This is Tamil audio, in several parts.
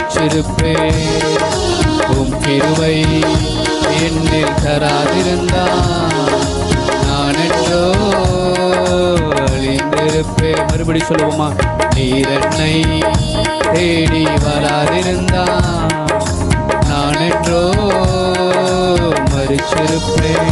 மறிச்சிருப்பேன் உம் கிருபை என்னில் தராதிருந்தான் நான் என்றோ அழிந்திருப்பேன். மறுபடி சொல்லுவோமா? நீரன்னை தேடி வராதிருந்தான் நான் என்றோ மறிச்சிருப்பேன்.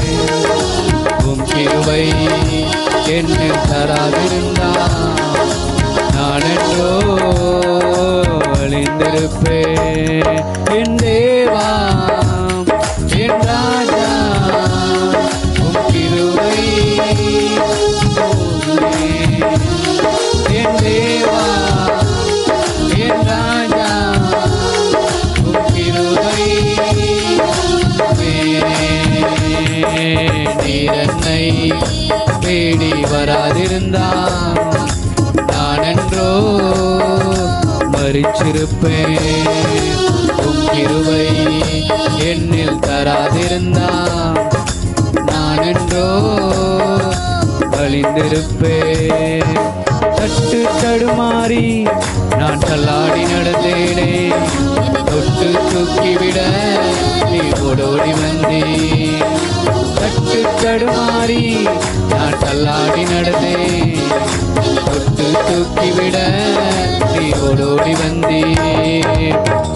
இருப்பேன் இருவை எண்ணில் என்னில் தராதிருந்தா நான் என்றோ வழிந்திருப்பேன் தட்டு தடுமாறி நான் தள்ளாடி நடந்தேனே தொட்டு தூக்கிவிட நீ ஓடோடி வந்தே தட்டு தடுமாறி நான் தள்ளாடி நடந்தேன் தொட்டு தூக்கிவிட நீ ஓடோடி வந்தே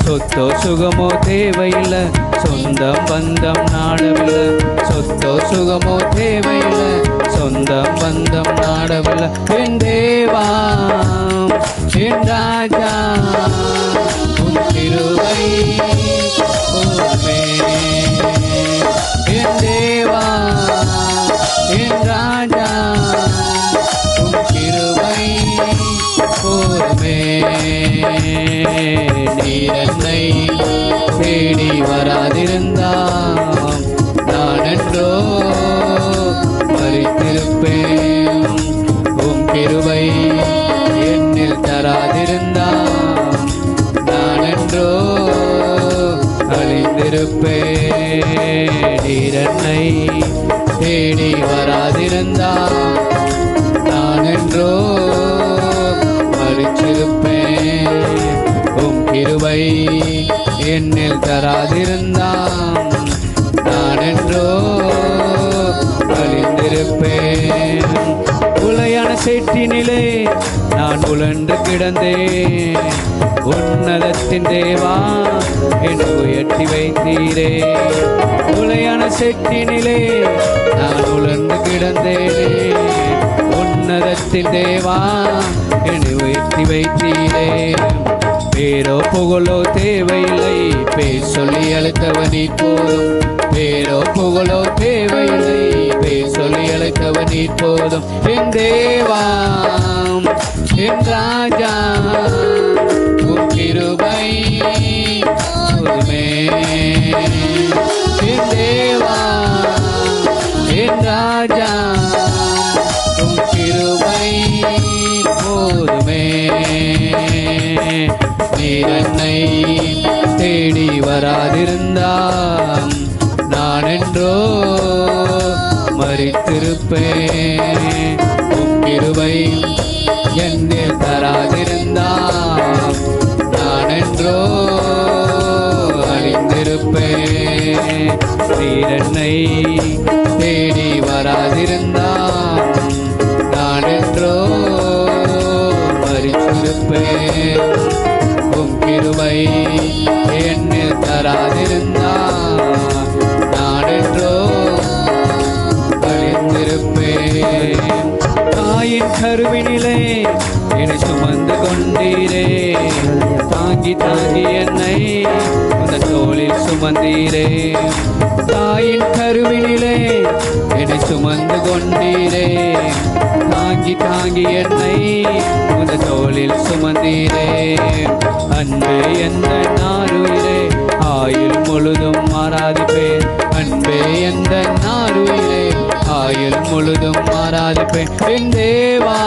சொத்தோ சுகமோ தேவையில்லை சொந்தம் பந்தம் நாடவில்ல. சொத்தோ சுகமோ தேவையில்லை சொந்தம் பந்தம் நாடவில்ல. என் தேவா என் ராஜா திருவை நீர் என்னை தேடி வராதிருந்தாம் நான் என்றோ மறித்திருப்பேன் உம் கிருவை என்னில் தராதிருந்தாம் நான் என்றோ அழிந்திருப்பேன் நீர் என்னை தேடி வராதிருந்தாம். கிருபை என்னில் தராதிருந்தான். நான் என்றோ அழிந்திருப்பேன். உலையான சேற்றினிலே நான் உழன்று கிடந்தேன். உன்னதத்தின் தேவா என்று உயர்த்தி வைத்தீரே. உலையான செட்டினிலே நான் உழன்று கிடந்தேனே. உன்னதத்தின் தேவா என்று உயர்த்தி வைத்தீரே. புகழோ தேவையில்லை. பேர் சொல்லி அழைத்தவனி போதும். பேரோ புகழோ தேவையில்லை. பேர் சொல்லி அழைத்தவனி போதும். என் தேவா என் ராஜா உன் கிருபை தேடி வராதிருந்தாம். நான் என்றோ மறித்திருப்பேன். கிருபை என்னில் தராதிருந்தாம். நான் என்றோ அழிந்திருப்பேன் நீர் தேடி வராதிருந்தாம் தாங்கி தாங்கி என்னை அந்த தோளில் சுமந்தீரே. தாயின் கருவினிலே என்னை சுமந்து கொண்டீரே. தாங்கி தாங்கி என்னை அந்த தோளில் சுமந்தீரே. அன்பே எந்த நாருயிரே ஆயுள் முழுதும் மாறாது மாறாதிப்பேன். அன்பே எந்த நாருயிரே ஆயுள் முழுதும் மாறாது மாறாதிப்பேன். என் தேவா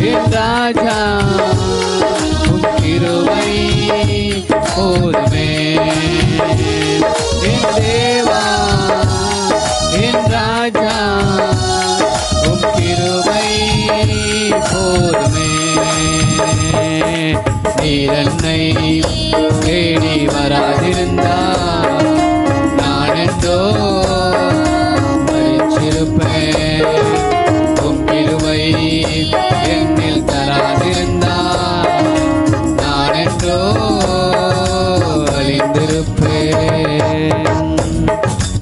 என் ராஜா கிருவை போதுமே என் தேவா என் ராஜா உம் கிருவை நீரன்னை தேடி வராதிருந்தார்